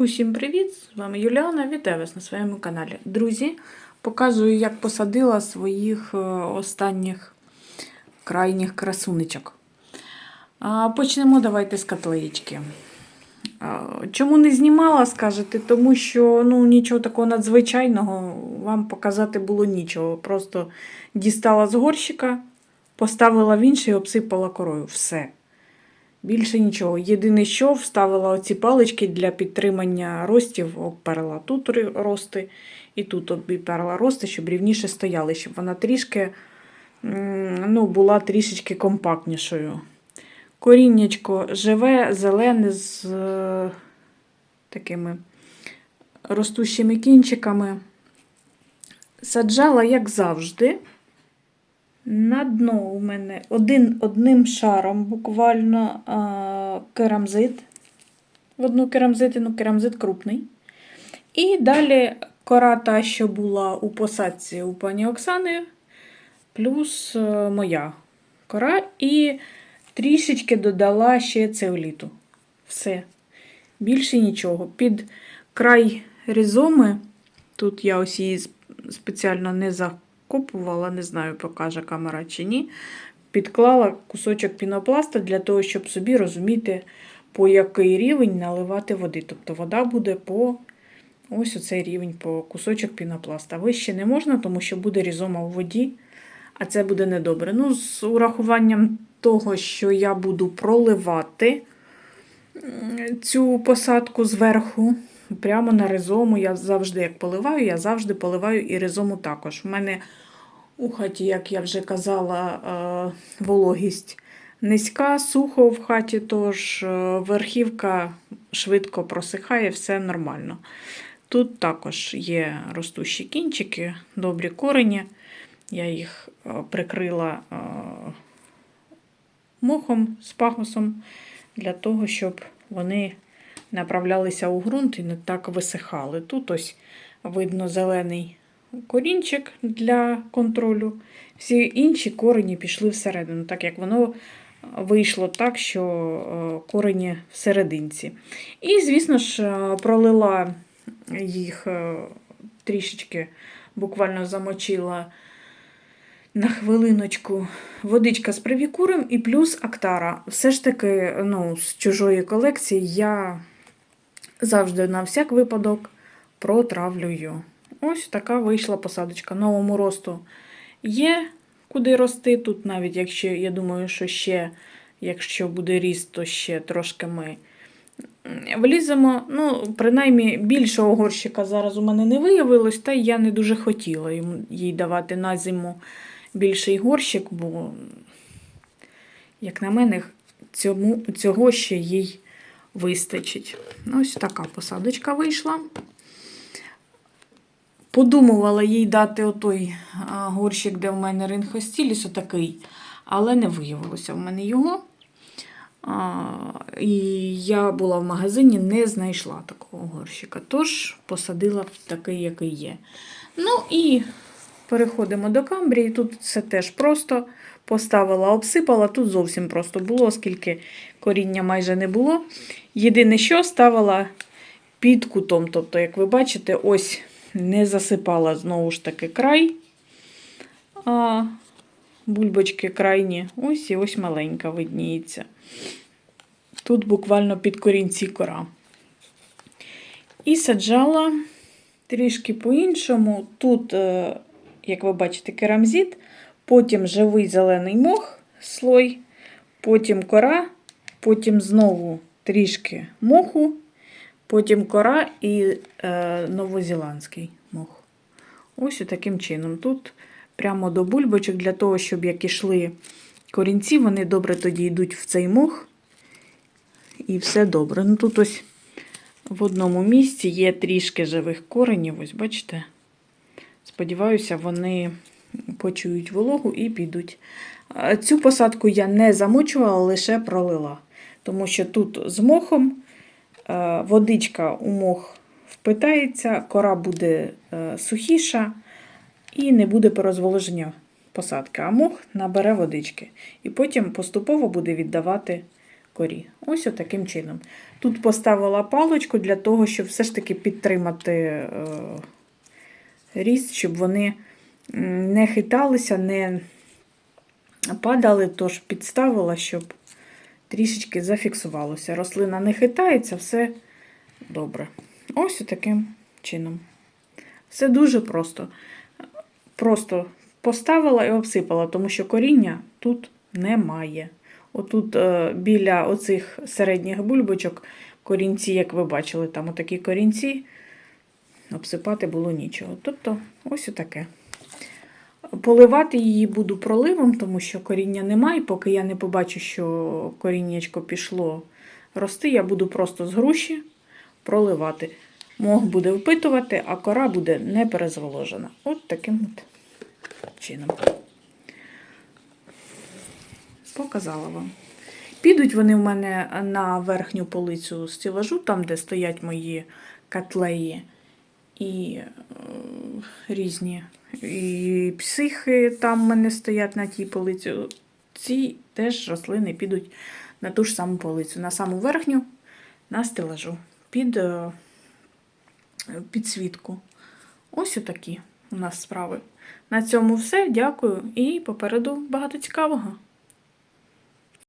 Усім привіт! З вами Юліана. Вітаю вас на своєму каналі. Друзі, показую, як посадила своїх е, останніх крайніх красуничок. Почнемо давайте з котлеєчки. Чому не знімала, скажете? Тому що ну, нічого такого надзвичайного вам показати було нічого. Просто дістала з горщика, поставила в інший і обсипала корою. Все. Більше нічого. Єдине, що вставила оці палички для підтримання ростів, обперла тут рости і тут обперла рости, щоб рівніше стояли, щоб вона трішки ну, була трішечки компактнішою. Коріннячко живе, зелене з е, такими ростущими кінчиками. Саджала, як завжди. На дно у мене один, одним шаром буквально а, керамзит. В одну керамзитину, керамзит крупний. І далі кора та, що була у посадці у пані Оксани, плюс е, моя кора. І трішечки додала ще цеоліту. Все. Більше нічого. Під край різоми, тут я ось її спеціально не закопувала, не знаю, покаже камера чи ні. Підклала кусочок пінопласта для того, щоб собі розуміти, по який рівень наливати води. Тобто вода буде по ось оцей рівень, по кусочок пінопласта. Вище не можна, тому що буде різома у воді, а це буде недобре. Ну, з урахуванням того, що я буду проливати цю посадку зверху. Прямо на ризому я завжди як поливаю, я завжди поливаю і ризому також. У мене у хаті, як я вже казала, е, вологість низька, сухо в хаті, тож е, верхівка швидко просихає, все нормально. Тут також є ростущі кінчики, добрі корені. Я їх е, прикрила мохом з пагосом для того, щоб вони направлялися у ґрунт і не так висихали. Тут ось видно зелений корінчик для контролю. Всі інші корені пішли всередину, так як воно вийшло так, що е, корені всерединці. І, звісно ж, е, пролила їх е, трішечки, буквально замочила на хвилиночку водичка з привікуром і плюс актара. Все ж таки, ну, з чужої колекції я завжди на всяк випадок протравлюю. Ось така вийшла посадочка. Новому росту є куди рости. Тут навіть, якщо я думаю, що ще, якщо буде ріст, то ще трошки ми вліземо. Ну, принаймні, більшого горщика зараз у мене не виявилось, та я не дуже хотіла їй давати на зиму більший горщик, бо, як на мене, цьому, цього ще їй вистачить. Ось така посадочка вийшла. Подумувала їй дати отой горщик, де в мене ринхостіліс, отакий, але не виявилося в мене його. А, і я була в магазині, не знайшла такого горщика. Тож посадила в такий, який є. Ну і переходимо до камбрії. Тут все теж просто поставила, обсипала. Тут зовсім просто було, оскільки коріння майже не було. Єдине, що ставила під кутом. Тобто, як ви бачите, ось не засипала знову ж таки край. А бульбочки крайні, ось і ось маленька видніється. Тут буквально під корінці кора. І саджала трішки по-іншому. Тут, е, як ви бачите, керамзит, потім живий зелений мох, слой, потім кора, потім знову трішки моху, потім кора і е, новозеландський мох. Ось таким чином. Тут прямо до бульбочок, для того, щоб як ішли корінці, вони добре тоді йдуть в цей мох. І все добре. Ну тут ось в одному місці є трішки живих коренів. Ось бачите. Сподіваюся, вони почують вологу і підуть. Цю посадку я не замочувала, лише пролила. Тому що тут з мохом е, водичка у мох впитається, кора буде е, сухіша і не буде порозволоження посадки, а мох набере водички. І потім поступово буде віддавати корі. Ось отаким чином. Тут поставила паличку для того, щоб все ж таки підтримати е, ріст, щоб вони не хиталися, не падали, тож підставила, щоб трішечки зафіксувалося. Рослина не хитається, все добре. Ось таким чином. Все дуже просто. Просто поставила і обсипала, тому що коріння тут немає. Отут е, біля оцих середніх бульбочок корінці, як ви бачили, там отакі корінці, обсипати було нічого. Тобто, ось отаке. Поливати її буду проливом, тому що коріння немає. Поки я не побачу, що коріннячко пішло рости, я буду просто з груші проливати. Мох буде впитувати, а кора буде не перезволожена. От таким от чином. Показала вам. Підуть вони в мене на верхню полицю стілажу, там, де стоять мої котлеї і е, різні і психи там в мене стоять на тій полиці. Ці теж рослини підуть на ту ж саму полицю, на саму верхню, на стелажу, під е, підсвітку. Ось отакі у нас справи. На цьому все. Дякую і попереду багато цікавого.